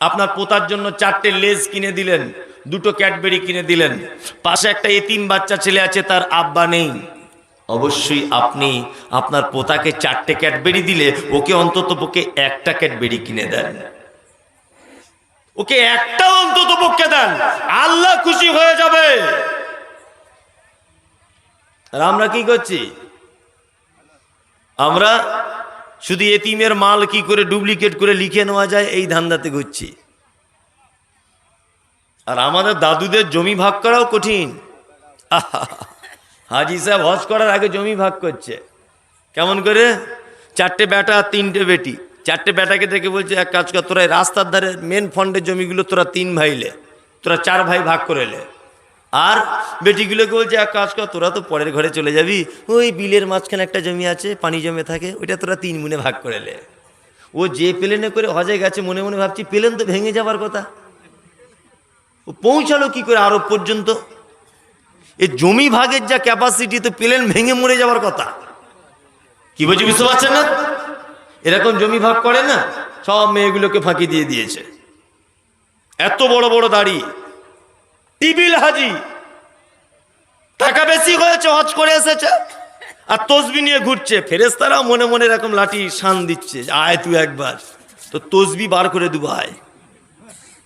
আপনার পোতার জন্য চারটে লেজ কিনে দিলেন, দুটো ক্যাডবেরি কিনে দিলেন। পাশে একটা এতিম বাচ্চা ছেলে আছে, তার আব্বা নেই। অবশ্যই আপনি আপনার পোতাকে চারটে ক্যাডবেরি দিলে ওকে অন্তত পক্ষে একটা ক্যাডবেরি কিনে দেন। ওকে একটা অন্তত পক্ষে দেন। আল্লাহ খুশি হয়ে যাবে। আর আমরা কি করছি? আমরা শুধু এতিমের মাল কি করে ডুপ্লিকেট করে লিখে নেওয়া যায়? এই ধান্দাতে ঘুরছি। আর আমাদের দাদুদের জমি ভাগ করাও কঠিন। হাজি সাহেব হজ করার আগে জমি ভাগ করছে। কেমন করে? চারটে বেটা আর তিনটে বেটি। চারটে বেটাকে ডেকে বলছে, এক কাজ কর, তোরা রাস্তার ধারে মেন ফন্ডের জমিগুলো তোরা তিন ভাইলে, তোরা চার ভাই ভাগ করে লে আর বেটিগুলোকে বলছে, এক কাজ কর, তোরা তো পরের ঘরে চলে যাবি। ওই বিলের মাঝখানে একটা জমি আছে, পানি জমে থাকে, ওইটা তোরা তিন মুনে ভাগ করে লে। ও যে প্লেনে করে হজে গেছে, মনে মনে ভাবছি, প্লেন তো ভেঙে যাবার কথা। ও পৌঁছালো কি করে আরব পর্যন্ত? এই জমি ভাগের যা ক্যাপাসিটি তো প্লেন ভেঙে মরে যাওয়ার কথা। কি বলছি, বুঝতে পারছেন না? এরকম জমি ভাগ করে না, সব মেয়েগুলোকে ফাঁকি দিয়ে দিয়েছে। এত বড় বড় দাড়ি টিবিল হাজি। টাকা বেশি হয়েছে, হজ করে এসেছে। আর তসবি নিয়ে ঘুরছে। ফেরেস্তারাও মনে মনে এরকম লাঠি শান দিচ্ছে, আয় তুই একবার। তো তসবি বার করে দেবো, আয়।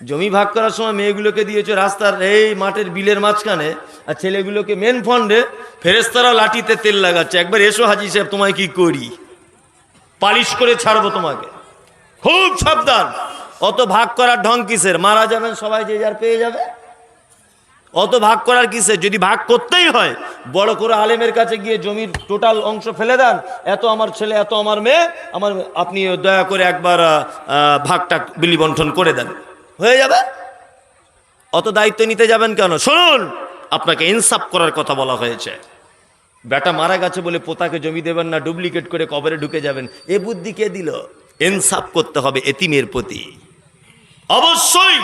জমি ভাগ করার সময় মেয়েগুলোকে দিয়েছে রাস্তার এই মাঠের বিলের মাঝখানে, আর ছেলেগুলোকে মেন ফন্ডে ফেরেস্তারা লাঠিতে তেল লাগাচ্ছে। একবার এসো হাজি সাহেব, তোমায় কি করি? পালিশ করে ছাড়বো তোমাকে। খুব সাবধান। অত ভাগ করার ঢং কিসের? মারা যাবেন সবাই, যে যার পেয়ে যাবে। অত ভাগ করার কিসের যদি ভাগ করতেই হয়, বড় করে আলেমের কাছে গিয়ে জমির টোটাল অংশ ফেলে দেন, এত আমার ছেলে, এত আমার মেয়ে, আমার আপনি দয়া করে একবার ভাগটা বিলি বন্টন করে দেন। হয়ে যাবে? অত দায়িত্ব নিতে যাবেন কেন? শুনুন, আপনাকে ইনসাফ করার কথা বলা হয়েছে। বেটা মারা গেছে বলে পোতাকে জমি দেবেন না, ডুপ্লিকেট করে কবরে ঢুকে যাবেন। এ বুদ্ধি কে দিল? ইনসাফ করতে হবে এতিমের প্রতি। অবশ্যই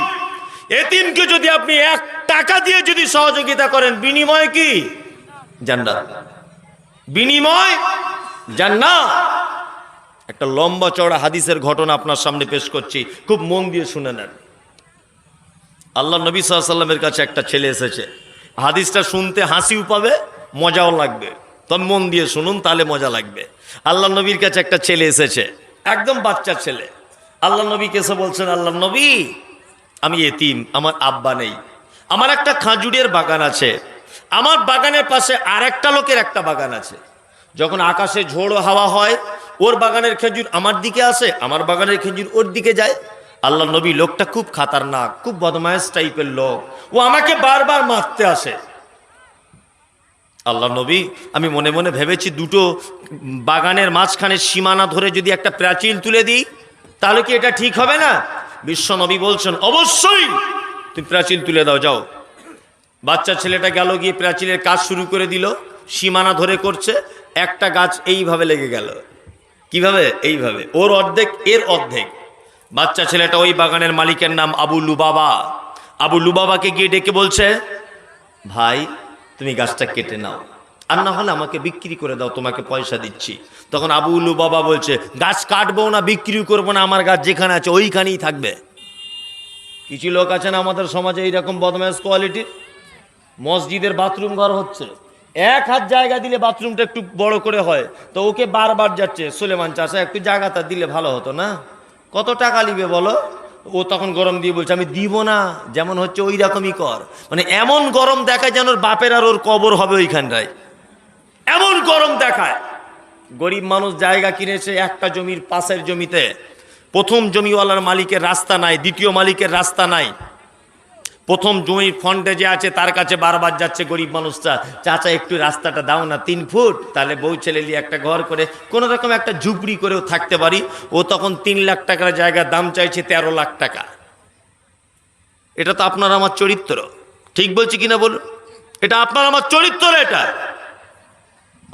এতিমকে যদি আপনি এক টাকা দিয়ে যদি সহযোগিতা করেন, বিনিময় কি? জান্নাত। বিনিময় জান্নাত। একটা লম্বা চড়া হাদিসের ঘটনা আপনার সামনে পেশ করছি। খুব মন দিয়ে শুনে নেন। আল্লাহ নবী সাল্লামের কাছে একটা ছেলে এসেছে। হাদিসটা শুনতে হাসিও পাবে, মজাও লাগবে। তবে মন দিয়ে শুনুন, তাহলে মজা লাগবে। আল্লাহ নবীর কাছে একটা ছেলে এসেছে। একদম বাচ্চা ছেলে। আল্লাহ নবীকে এসে বলছেন, আল্লাহ নবী আমি এতিম, আমার আব্বা নেই। আমার একটা খাজুরের বাগান আছে। আমার বাগানের পাশে আর একটা লোকের একটা বাগান আছে। যখন আকাশে ঝোড়ো হাওয়া হয়, ওর বাগানের খেজুর আমার দিকে আসে, আমার বাগানের খেজুর ওর দিকে যায়। আল্লাহ নবী লোকটা খুব খাতারনাক, খুব বদমায়েশ টাইপের লোক। ও আমাকে বারবার মারতে আসে। আল্লাহ নবী, আমি মনে মনে ভেবেছি দুটো বাগানের মাঝখানে সীমানা ধরে যদি একটা প্রাচীর তুলে দিই, তাহলে কি এটা ঠিক হবে না? বিশ্ব নবী বলছেন, অবশ্যই। তুমি প্রাচীর তুলে দাও, যাও। বাচ্চা ছেলেটা গেল, গিয়ে প্রাচীরের কাজ শুরু করে দিল, সীমানা ধরে করছে, একটা গাছ এইভাবে লেগে গেল। কীভাবে? এইভাবে। ওর অর্ধেক, এর অর্ধেক। বাচ্চা ছেলেটা ওই বাগানের মালিকের নাম আবু লুবাবা। আবু লুবাবাকে গিয়ে ডেকে বলছে, ভাই, তুমি গাছটা কেটে নাও। আর না হলে আমাকে বিক্রি করে দাও, তোমাকে পয়সা দিচ্ছি। তখন আবু উলু বাবা বলছে, গাছ কাটবো না বিক্রি করব না, আমার গাছ যেখানে আছে ওইখানেই থাকবে। কিছু লোক আছেন আমাদের সমাজে এইরকম বদমাস কোয়ালিটির। মসজিদের বাথরুম ঘর হচ্ছে। এক হাত জায়গা দিলে বাথরুমটা একটু বড় করে হয়। তো ওকে বারবার যাচ্ছে, সুলেমান চাষা একটু জায়গাটা দিলে ভালো হতো না? কত টাকা নিবে বলো? ও তখন গরম দিয়ে বলছে, আমি দিব না, যেমন হচ্ছে ওই রকমই কর। মানে এমন গরম দেখায় যেন বাপের আর ওর কবর হবে ওইখানটায়। এমন গরম দেখায়। গরিব মানুষ জায়গা কিনেছে একটা জমির পাশের জমিতে। প্রথম জমিওয়ালার মালিকের রাস্তা নাই, দ্বিতীয় মালিকের রাস্তা নাই। প্রথম জমির ফন্ডে যে আছে, তার কাছে বারবার যাচ্ছে গরিব মানুষটা, চাচা, একটু রাস্তাটা দাও না, তিন ফুট, তাহলে বউ ছেলে নিয়ে একটা ঘর করে, কোনো রকম একটা ঝুপড়ি করেও থাকতে পারি। ও তখন তিন লাখ টাকার জায়গার দাম চাইছে তেরো লাখ টাকা। এটা তো আপনার আমার চরিত্র। ঠিক বলছি কিনা বলুন? এটা আপনার আমার চরিত্র, এটা।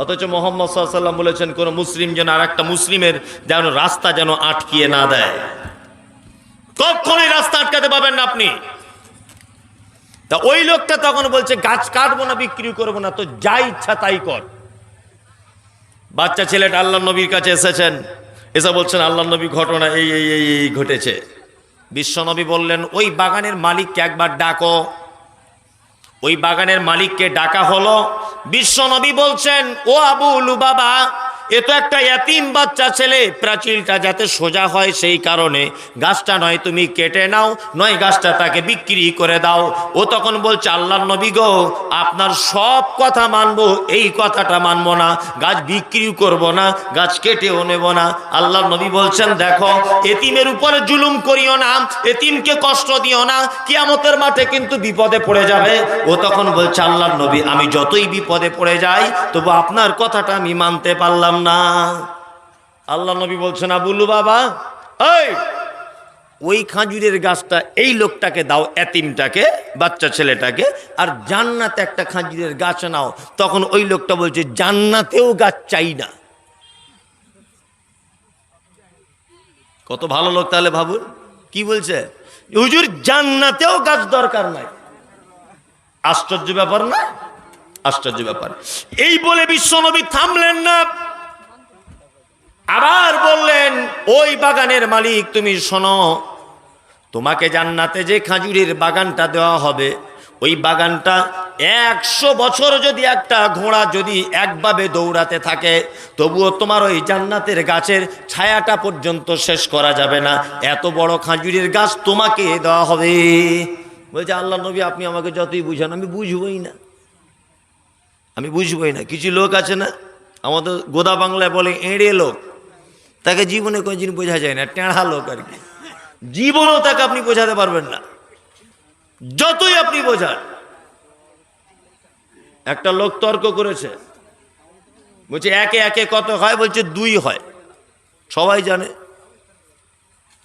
অথচ মোহাম্মদ সাল্লাম বলেছেন, কোন মুসলিম যেন আর একটা মুসলিমের যেন রাস্তা যেন আটকিয়ে না দেয়। কখনই রাস্তা আটকাতে পাবেন না আপনি। তা ওই লোকটা তখন বলছে, গাছ কাটবো না, বিক্রি করব না, তো যা ইচ্ছা তাই কর। বাচ্চা ছেলেটা আল্লাহ নবীর কাছে এসেছেন, এসে বলছেন, আল্লাহ নবী, ঘটনা এই এই এই ঘটেছে। বিশ্বনবী বললেন, ওই বাগানের মালিককে একবার ডাকো। ওই বাগানের মালিককে ডাকা হলো। বিশ্বনবী বলছেন ও আবু বাবা এ তো একটা এতিম বাচ্চা ছেলে, প্রাচীরটা যাতে সোজা হয় সেই কারণে। গাছটা নয়, তুমি কেটে নাও, নয় গাছটা তাকে বিক্রি করে দাও। ও তখন বলছে আল্লাহ নবী গো, আপনার সব কথা মানবো, এই কথাটা মানবো না। গাছ বিক্রিও করব না, গাছ কেটেও নেব না। আল্লাহ নবী বলছেন, দেখো, এতিমের উপরে জুলুম করিও না, এতিমকে কষ্ট দিও না, কিয়ামতের মাঠে কিন্তু বিপদে পড়ে যাবে। ও তখন বলছে আল্লাহ নবী, আমি যতই বিপদে পড়ে যাই, তবু আপনার কথাটা আমি মানতে পারলাম না। আল্লাহ নবী বলছেন আবুলু বাবা এই, ওই খাজুরের গাছটা, এই লোকটাকে দাও, এতিমটাকে, বাচ্চা ছেলেটাকে, আর জান্নাতে একটা খাজুরের গাছ নাও। তখন ওই লোকটা বলছে, জান্নাতেও গাছ চাই না। কত ভালো লোক তাহলে ভাবুন। কি বলছে? হুজুর, জান্নাতেও গাছ দরকার নাই। আশ্চর্য ব্যাপার না? আশ্চর্য ব্যাপার। এই বলে বিশ্বনবী থামলেন না। আবার বললেন, ওই বাগানের মালিক তুমি শোনো, তোমাকে জান্নাতে যে খাজুরের বাগানটা দেওয়া হবে, ওই বাগানটা একশো বছর যদি একটা ঘোড়া যদি একভাবে দৌড়াতে থাকে, তবুও তোমার ওই জান্নাতের গাছের ছায়াটা পর্যন্ত শেষ করা যাবে না। এত বড় খাজুরের গাছ তোমাকে দেওয়া হবে। বলছে, আল্লাহ নবী, আপনি আমাকে যতই বুঝান, আমি বুঝবই না। আমি বুঝবই না। কিছু লোক আছে না, আমাদের গোদা বাংলায় বলে, এঁড়ে লোক। তাকে জীবনে কোনো জিনিস বোঝা যায় না, টেঁড়া লোক আর কি। জীবনও তাকে আপনি বোঝাতে পারবেন না। যতই আপনি বোঝান। একটা লোক তর্ক করেছে। বলছে, একে একে কত হয়? বলছে, দুই হয়। সবাই জানে।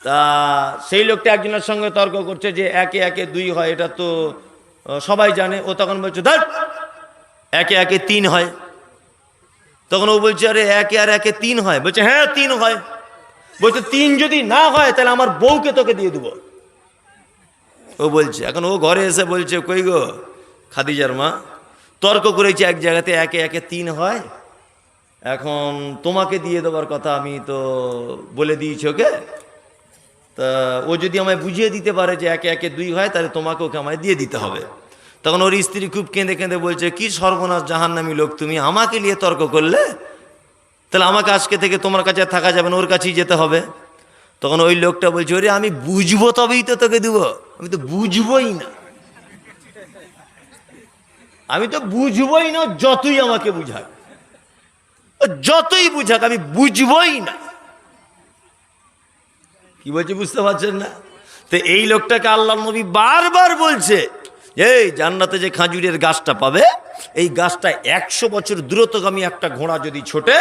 তা সেই লোকটা একজনের সঙ্গে তর্ক করছে যে, একে একে দুই হয়, এটা তো, সবাই জানে। ও তখন বলছে, ধর, একে একে তিন হয়। তখন ও বলছে, আরে একে আর একে তিন হয়। বলছে হ্যাঁ তিন হয়। বলছে, তিন যদি না হয়, তাহলে আমার বউকে তোকে দিয়ে দেবো। ও বলছে, এখন ও ঘরে এসে বলছে, কই গো খাদিজার মা, তর্ক করেছে এক জায়গাতে একে একে তিন হয়। এখন তোমাকে দিয়ে দেওয়ার কথা আমি তো বলে দিয়েছি, ওকে? তা ও যদি আমায় বুঝিয়ে দিতে পারে যে একে একে দুই হয়, তাহলে তোমাকে ওকে আমায় দিয়ে দিতে হবে। তখন ওর স্ত্রী খুব কেঁদে কেঁদে বলছে, কি সর্বনাশ জাহান্নামী লোক, তুমি আমাকে নিয়ে তর্ক করলে? তাহলে আমাকে আজকে থেকে তোমার কাছে থাকা যাবে না, ওর কাছেই যেতে হবে। তখন ওই লোকটা বলছে, ওরে, আমি বুঝব তবেই তো তোকে দেবো। আমি তো বুঝবোই না। আমি তো বুঝবোই না যতই আমাকে বুঝাক। যতই বুঝাক, আমি বুঝবোই না। কি বলছে বুঝতে পারছেন না? তো এই লোকটাকে আল্লাহ নবী বারবার বলছে এই জান্নাতে যে খাজুরের গাছটা পাবে, এই গাছটা একশো বছর দ্রুতগামী একটা ঘোড়া যদি ছোটে,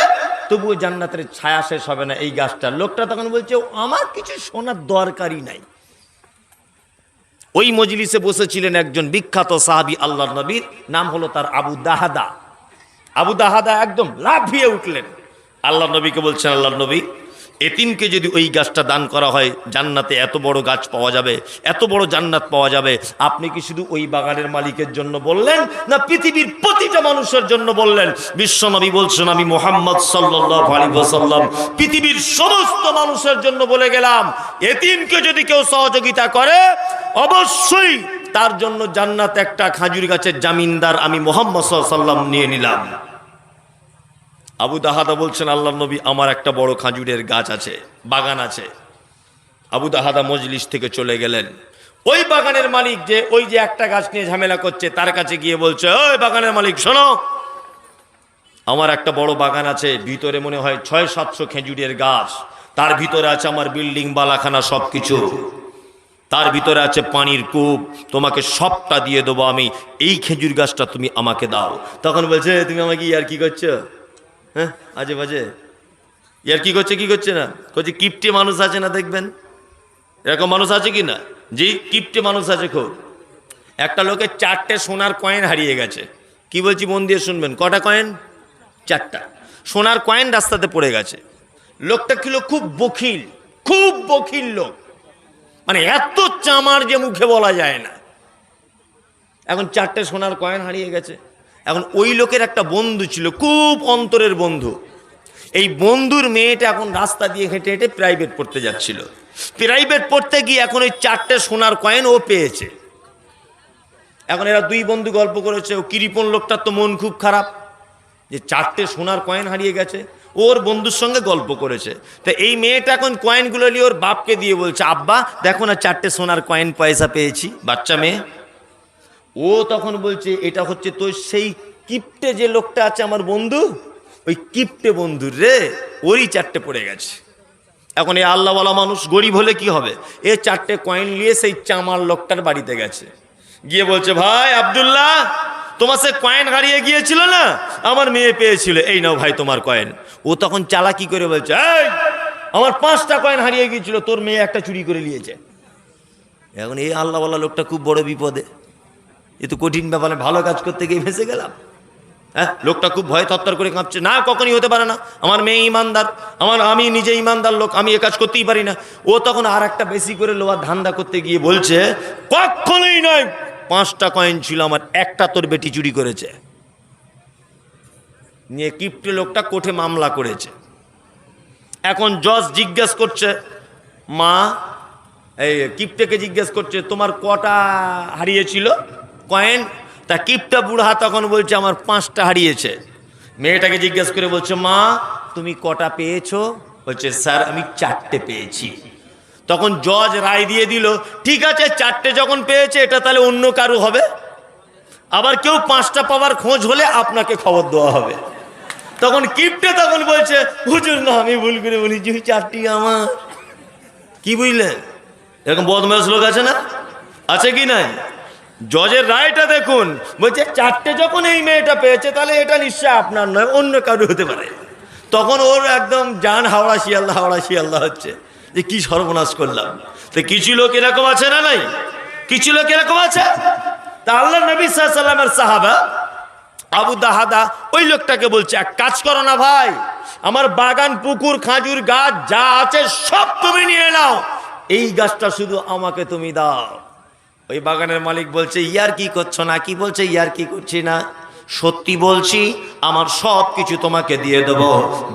তবুও জান্নাতের ছায়া শেষ হবে না এই গাছটা লোকটা তখন বলছে আমার কিছু শোনার দরকারই নাই। ওই মজলিসে বসেছিলেন একজন বিখ্যাত সাহাবি আল্লাহ নবীর, নাম হলো তার আবু দাহাদা। আবু দাহাদা একদম লাফিয়ে উঠলেন। আল্লাহ নবীকে বলছেন আল্লাহ নবী এতিমকে যদি ওই গাছটা দান করা হয়, জান্নাতে এত বড় গাছ পাওয়া যাবে, এত বড় জান্নাত পাওয়া যাবে, আপনি কি শুধু ওই বাগানের মালিকের জন্য বললেন, না পৃথিবীর প্রতিটা মানুষের জন্য বললেন? বিশ্বনবী বলছেন, আমি মোহাম্মদ সাল্লাল্লাহু আলাইহি ওয়াসাল্লাম, পৃথিবীর সমস্ত মানুষের জন্য বলে গেলাম, এতিমকে যদি কেউ সহযোগিতা করে, অবশ্যই তার জন্য জান্নাত একটা খাজুর গাছের জামিনদার আমি মোহাম্মদ ওয়াসাল্লাম নিয়ে নিলাম। আবু দাহাদা বলছেন আল্লাহ নবী আমার একটা বড় খাজুরের গাছ আছে, বাগান আছে। আবু দাহাদা মজলিস থেকে চলে গেলেন। ওই বাগানের মালিক যে, ওই যে একটা গাছ নিয়ে ঝামেলা করছে, তার কাছে গিয়ে বলছে, ওই বাগানের মালিক, শোনো, আমার একটা বড় বাগান আছে, ভিতরে মনে হয় ছয় সাতশো খেজুরের গাছ, তার ভিতরে আছে আমার বিল্ডিং, বালাখানা সব কিছু তার ভিতরে আছে পানির কূপ, তোমাকে সবটা দিয়ে দেবো আমি, এই খেজুর গাছটা তুমি আমাকে দাও। তখন বলছে, তুমি আমাকে ইয়ার কি করছ? হ্যাঁ আজে বাজে। ইয়ার কি করছে কি করছে না? করছে কিপটে মানুষ আছে না দেখবেন? এরকম মানুষ আছে কি না? জি, কিপটে মানুষ আছে খুব। একটা লোকের চারটে সোনার কয়েন হারিয়ে গেছে। কি বলছি, মন দিয়ে শুনবেন? কটা কয়েন চারটা। সোনার কয়েন রাস্তাতে পড়ে গেছে। লোকটা ছিল খুব বখিল খুব বখিল লোক। মানে এত চামার যে মুখে বলা যায় না। এখন চারটে সোনার কয়েন হারিয়ে গেছে। এখন ওই লোকের একটা বন্ধু ছিল, খুব অন্তরের বন্ধু। এই বন্ধুর মেয়েটা এখন রাস্তা দিয়ে হেঁটে হেঁটে প্রাইভেট পড়তে যাচ্ছিল। প্রাইভেট পড়তে গিয়ে এখন ওই চারটে সোনার কয়েন ও পেয়েছে। এখন এরা দুই বন্ধু গল্প করেছে, ও কিরিপন লোকটার তো মন খুব খারাপ, যে চারটে সোনার কয়েন হারিয়ে গেছে, ওর বন্ধুর সঙ্গে গল্প করেছে। তা এই মেয়েটা এখন কয়েনগুলো নিয়ে ওর বাপকে দিয়ে বলছে, আব্বা, দেখো না চারটে সোনার কয়েন পয়সা পেয়েছি, বাচ্চা মেয়ে। ও তখন বলছে, এটা হচ্ছে তোর সেই কিপটে যে লোকটা আছে আমার বন্ধু? ওই কিপটে বন্ধুর রে, ওরই চারটে পড়ে গেছে। এখন এই আল্লাহওয়ালা মানুষ গরিব হলে কি হবে? এ চারটে কয়েন নিয়ে সেই চামার লোকটার বাড়িতে গেছে। গিয়ে বলছে, ভাই আবদুল্লাহ, তোমার সে কয়েন হারিয়ে গিয়েছিল না? আমার মেয়ে পেয়েছিল। এই নাও ভাই তোমার কয়েন ও তখন চালা চালাকি করে বলছে, এই, আমার পাঁচটা কয়েন হারিয়ে গিয়েছিল, তোর মেয়ে একটা চুরি করে নিয়েছে। এখন এই আল্লাহওয়ালা লোকটা খুব বড় বিপদে। এ তো কঠিন ব্যাপারে ভালো কাজ করতে গিয়ে ফেসে গেলাম। হ্যাঁ লোকটা খুব ভয় থরথর করে কাঁপছে। না, কখনই হতে পারে না। আমার মেয়ে ইমানদার, আমার আমি নিজে ইমানদার লোক, আমি এ কাজ করতেই পারি না। ও তখন আর একটা বেশি করে লোয়ার ধান্দা করতে গিয়ে বলছে, কখনোই নয়, পাঁচটা কয়েন ছিল আমার, একটা তোর বেটি চুরি করেছে। নিয়ে কিপ্টে লোকটা কোঠে মামলা করেছে। এখন জজ জিজ্ঞেস করছে, মা, এই কিপ্টেকে জিজ্ঞেস করছে, তোমার কটা হারিয়েছিল? কয়েন, তা কিপটা বুড়া তখন বলছে, আমার পাঁচটা হারিয়েছে। মেয়েটাকে জিজ্ঞেস করে বলছে, মা, তুমি কটা পেয়েছ? বলছে, স্যার, আমি চারটে পেয়েছি। তখন জজ রায় দিয়ে দিল, ঠিক আছে, চারটে যখন পেয়েছে, এটা তাহলে অন্য কারও হবে। আবার কেউ পাঁচটা পাওয়ার খোঁজ হলে আপনাকে খবর দেওয়া হবে। তখন কিপটে তখন বলছে, হুজুর, না, আমি ভুল করে বলি ওই চারটি আমার। কি বুঝলেন? এরকম বদমাস লোক আছে না? আছে কি নাই? জজের রায়টা দেখুন। বলছে, চারটে যখন এই মেয়েটা পেয়েছে, তাহলে এটা নিশ্চয় আপনার নয়, অন্য কারও হতে পারে। তখন ওর একদম জান হাওড়া শিয়াল্লাহ হাওড়া শিয়াল্লাহ হচ্ছে। যে কি সর্বনাশ করলাম। তো কিছু লোক এরকম আছে না নাই? কিছু লোক এরকম আছে? তা আল্লাহ নবী সাল্লামের সাহাবা, আবু দাহাদা, ওই লোকটাকে বলছে, এক কাজ করো না ভাই, আমার বাগান, পুকুর, খাজুর গাছ যা আছে সব তুমি নিয়ে নাও। এই গাছটা শুধু আমাকে তুমি দাও। ওই বাগানের মালিক বলছে ইয়ার কি করছ না? কি বলছে? ইয়ার কি করছি না? সত্যি বলছি, আমার সব কিছু তোমাকে দিয়ে দেব।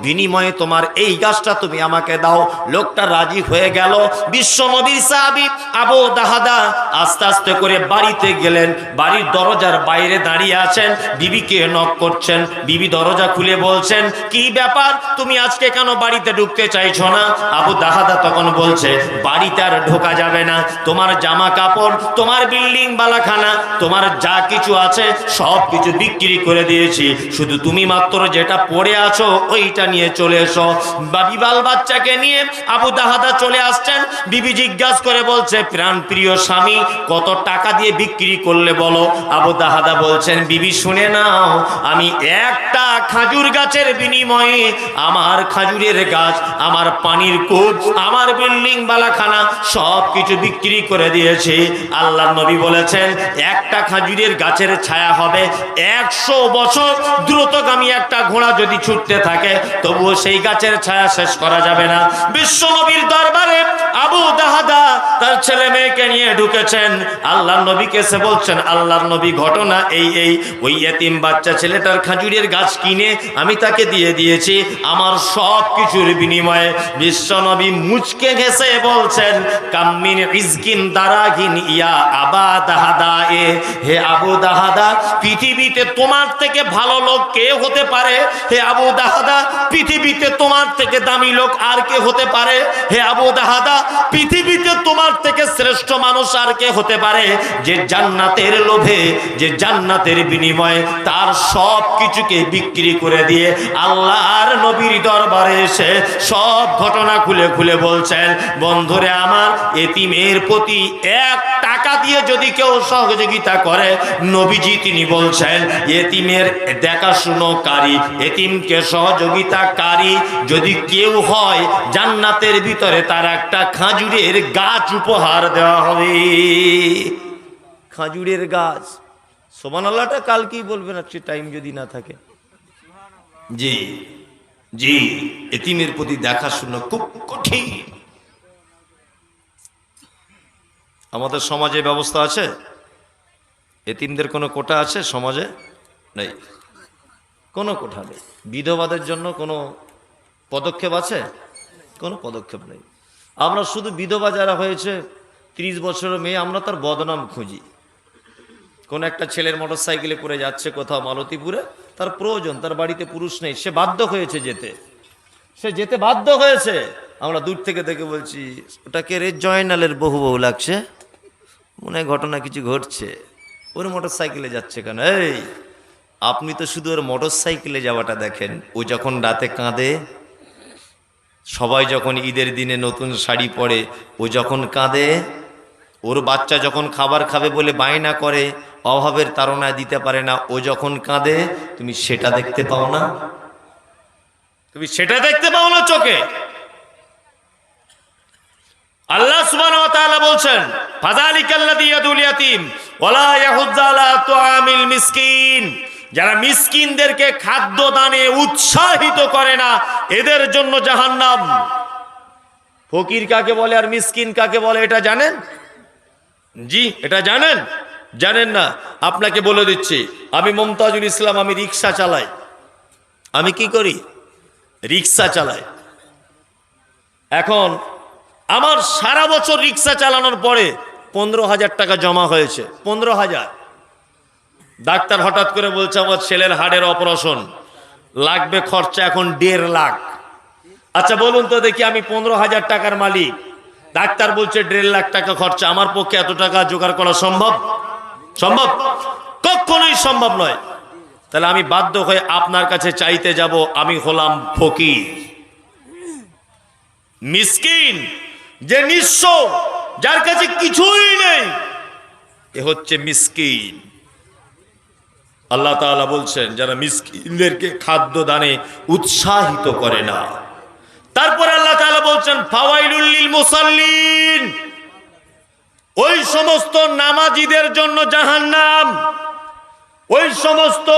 বিনিময়ে তোমার এই গাছটা তুমি আমাকে দাও। লোকটা রাজি হয়ে গেল। বিশ্ব নবীর সাহাবি আবু দাহাদা আস্তে আস্তে করে বাড়িতে গেলেন। বাড়ির দরজার বাইরে দাঁড়িয়ে আছেন। বিবিকে নক করছেন। বিবি দরজা খুলে বলছেন, কি ব্যাপার? তুমি আজকে কেন বাড়িতে ঢুকতে চাইছো না? আবু দাহাদা তখন বলছে, বাড়িতে আর ঢোকা যাবে না। তোমার জামা কাপড় তোমার বিল্ডিং বালাখানা, তোমার যা কিছু আছে সব কিছু বিক্রি করে দিয়েছি। শুধু তুমি মাত্র যেটা পড়ে আছো, ওইটা নিয়ে চলে এসো। বাবি বাল বাচ্চাকে নিয়ে আবু দাহাদা চলে আসছেন। বিবি জিজ্ঞাসা করে বলছে, প্রাণ প্রিয় স্বামী, কত টাকা দিয়ে বিক্রি করলে বলো? আবু দাহাদা বলছেন, বিবি, শুনে নাও, আমি একটা খাজুর গাছের বিনিময়ে আমার খাজুরের গাছ, আমার পানির কূপ, আমার বিল্ডিং বালাখানা সব কিছু বিক্রি করে দিয়েছি। আল্লাহ নবী বলেছেন, একটা খাজুরের গাছের ছায়া হবে একশো বছর দ্রুতগামী একটা ঘোড়া যদি ছুটতে থাকে, তবুও সেই গাছের ছায়া শেষ করা যাবে না। বিশ্ব নবীর দরবারে আবু দাহাদা তার ছেলে মেয়েকে নিয়ে ঢুকেছেন। আল্লাহ নবীকে সে বলছেন, আল্লাহর নবী ঘটনা এই এই। ওই এতিম বাচ্চা ছেলেটার খাজুরের গাছ কিনে আমি তাকে দিয়ে দিয়েছি। আমার সব কিছুর বিনিময়ে বিশ্ব নবী মুচকে ঘেসে বলছেন, কাম্মিন ইজকিন দারাগিন ইয়া আবা দাহাদা এ হে আবু দাহাদা, পৃথিবীতে তোমার থেকে ভালো লোক কে হতে পারে? হে আবু দাহাদা, পৃথিবীতে তোমার থেকে দামি লোক আর কে হতে পারে? হে আবু দাহাদা, পৃথিবীতে তোমার থেকে শ্রেষ্ঠ মানুষ আর কে হতে পারে? যে জান্নাতের লোভে, যে জান্নাতের বিনিময়ে তার সব কিছুকে বিক্রি করে দিয়ে আল্লাহর নবীর দরবারে এসে সব ঘটনা খুলে খুলে বলছেন, বন্ধুরে আমার, এতিমের প্রতি এক টাকা দিয়ে যদি কেউ সহযোগিতা করে, নবীজি তিনি বলছেন এতিমের দেখাশুনো দেখাশুনোকারী এতিমকে সহযোগিতা সহযোগিতাকারী যদি কেউ হয়, জান্নাতের ভিতরে তার একটা খাজুরের গাছ উপহার দেওয়া হবে। খাজুরের গাছ। সোমান আল্লাহটা কালকেই বলবেন আজকে টাইম যদি না থাকে। জি জি, এতিমের প্রতি দেখাশুনো খুব কঠিন। আমাদের সমাজে ব্যবস্থা আছে? এতিমদের কোনো কোটা আছে সমাজে? নেই। কোনো কোঠা নেই। বিধবাদের জন্য কোনো পদক্ষেপ আছে? কোনো পদক্ষেপ নেই। আমরা শুধু বিধবা যারা হয়েছে, ত্রিশ বছরের মেয়ে, আমরা তার বদনাম খুঁজি। কোন একটা ছেলের মোটর সাইকেলে করে যাচ্ছে কোথাও মালতীপুরে, তার প্রয়োজন, তার বাড়িতে পুরুষ নেই। সে বাধ্য হয়েছে যেতে। সে যেতে বাধ্য হয়েছে। আমরা দূর থেকে দেখে বলছি ওটাকে রে? জয়নালের বহু বহু লাগছে? মনে ঘটনা কিছু ঘটছে। ওর মোটর সাইকেলে যাচ্ছে কেন? এই! আপনি তো শুধু ওর মোটর সাইকেলে যাওয়াটা দেখেন। ও যখন রাতে কাঁদে, সবাই যখন ঈদের দিনে নতুন শাড়ি পরে, ও যখন কাঁদে, ওর বাচ্চা যখন খাবার খাবে বলে বায়না করে, অভাবের তাড়নায় দিতে পারে না, ও যখন কাঁদে, তুমি সেটা দেখতে পাও না? তুমি সেটা দেখতে পাও না চোখে? আল্লাহ ওয়া বলছেন, ফাযালিকাল্লাযী ইয়াদুল ইয়াতীম আলা তুআমিল মিসকিন। যারা মিসকিনদেরকে খাদ্য দানে উৎসাহিত করে না, এদের জন্য জাহান্নাম। ফকির কাকে বলে আর মিসকিন কাকে বলে, এটা জানেন? জি, এটা জানেন? জানেন না, আপনাকে বলে দিচ্ছি, আমি মমতাজুল ইসলাম, আমি রিক্সা চালাই। আমি কি করি? রিক্সা চালাই। এখন, আমার সারা বছর রিক্সা চালানোর পরে পনেরো হাজার টাকা জমা হয়েছে, পনেরো হাজার। ডাক্তার হঠাৎ করে বলছে, আমার ছেলের হাড়ের অপারেশন। লাগবে খরচা এখন দেড় লাখ। আচ্ছা বলুন তো দেখি, আমি পনেরো হাজার টাকার মালিক। ডাক্তার বলছে, দেড় লাখ টাকা খরচা। আমার পক্ষে এত টাকা জোগাড় করা সম্ভব? সম্ভব? কখনোই সম্ভব নয়। তাহলে আমি বাধ্য হয়ে আপনার কাছে চাইতে যাব, আমি হলাম ফকির। মিসকিন, যে নিঃস্ব, যার কাছে কিছুই নেই, এ হচ্ছে মিসকিন। আল্লাহ তাআলা বলছেন, যারা মিসকিনদেরকে খাদ্য দানে উৎসাহিত করে না। তারপর আল্লাহ তাআলা বলছেন, ফাওয়াইলুল লিল মুসাল্লিন। ওই সমস্ত নামাজিদের জন্য জাহান্নাম। ওই সমস্ত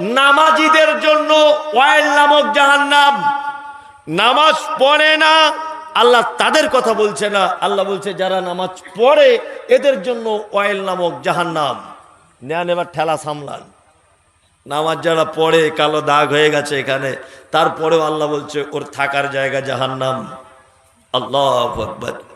নামাজিদের জন্য ওয়াইল নামক জাহান্নাম। নামাজ পড়ে না, আল্লাহ তাদের কথা বলছে না। আল্লাহ বলছে, যারা নামাজ পড়ে, এদের জন্য ওয়াইল নামক জাহান্নাম। নেন এবার ঠেলা সামলান। নামাজ যারা পড়ে, কালো দাগ হয়ে গেছে এখানে, তারপরেও আল্লাহ বলছে, ওর থাকার জায়গা জাহান্নাম। আল্লাহ আকবার।